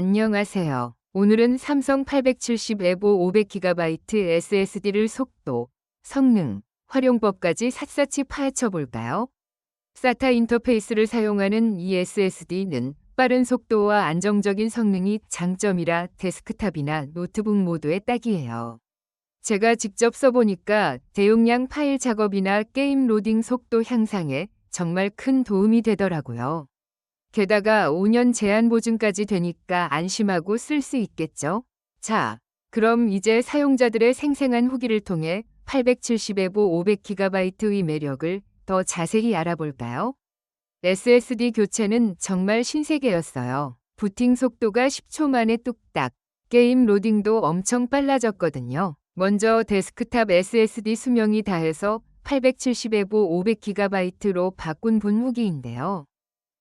안녕하세요. 오늘은 삼성 870 에보 500GB SSD를 속도, 성능, 활용법까지 샅샅이 파헤쳐 볼까요? SATA 인터페이스를 사용하는 이 SSD는 빠른 속도와 안정적인 성능이 장점이라 데스크탑이나 노트북 모두에 딱이에요. 제가 직접 써보니까 대용량 파일 작업이나 게임 로딩 속도 향상에 정말 큰 도움이 되더라고요. 게다가 5년 제한 보증까지 되니까 안심하고 쓸 수 있겠죠? 자, 그럼 이제 사용자들의 생생한 후기를 통해 870에보 500GB의 매력을 더 자세히 알아볼까요? SSD 교체는 정말 신세계였어요. 부팅 속도가 10초 만에 뚝딱, 게임 로딩도 엄청 빨라졌거든요. 먼저 데스크탑 SSD 수명이 다해서 870에보 500GB로 바꾼 분 후기인데요.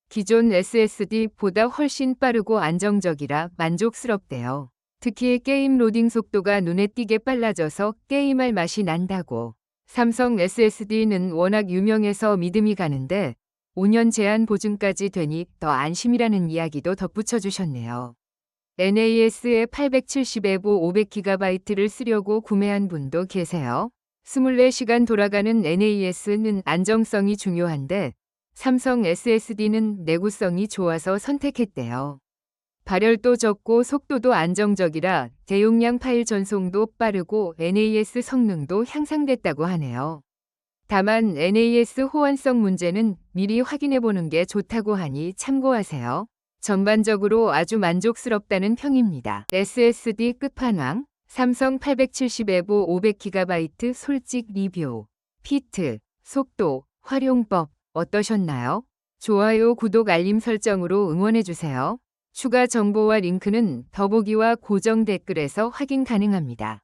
기존 SSD보다 훨씬 빠르고 안정적이라 만족스럽대요. 특히 게임 로딩 속도가 눈에 띄게 빨라져서 게임할 맛이 난다고. 삼성 SSD는 워낙 유명해서 믿음이 가는데 5년 제한 보증까지 되니 더 안심이라는 이야기도 덧붙여 주셨네요. NAS의 870에보 500GB를 쓰려고 구매한 분도 계세요. 24시간 돌아가는 NAS는 안정성이 중요한데 삼성 SSD는 내구성이 좋아서 선택했대요. 발열도 적고 속도도 안정적이라 대용량 파일 전송도 빠르고 NAS 성능도 향상됐다고 하네요. 다만 NAS 호환성 문제는 미리 확인해 보는 게 좋다고 하니 참고하세요. 전반적으로 아주 만족스럽다는 평입니다. SSD 끝판왕 삼성 870에보 500GB 솔직 리뷰 피트, 속도, 활용법 어떠셨나요? 좋아요, 구독, 알림 설정으로 응원해주세요. 추가 정보와 링크는 더보기와 고정 댓글에서 확인 가능합니다.